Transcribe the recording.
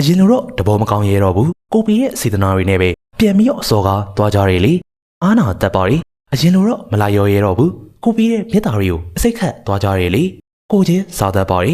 အရင်လိုတော့တဘောမကောင်းရဲတော့ဘူးကိုပီရဲ့စေတနာတွေနဲ့ပဲပြန်ပြီးတော့အစော်ကားသွားကြတယ်လေအာနာတက်ပါရီအရင်လိုတော့မလာရောရဲတော့ဘူးကိုပီရဲ့မြတ်တာတွေကိုအစိတ်ခတ်သွားကြတယ်လေကိုချင်းစားတတ်ပါရီ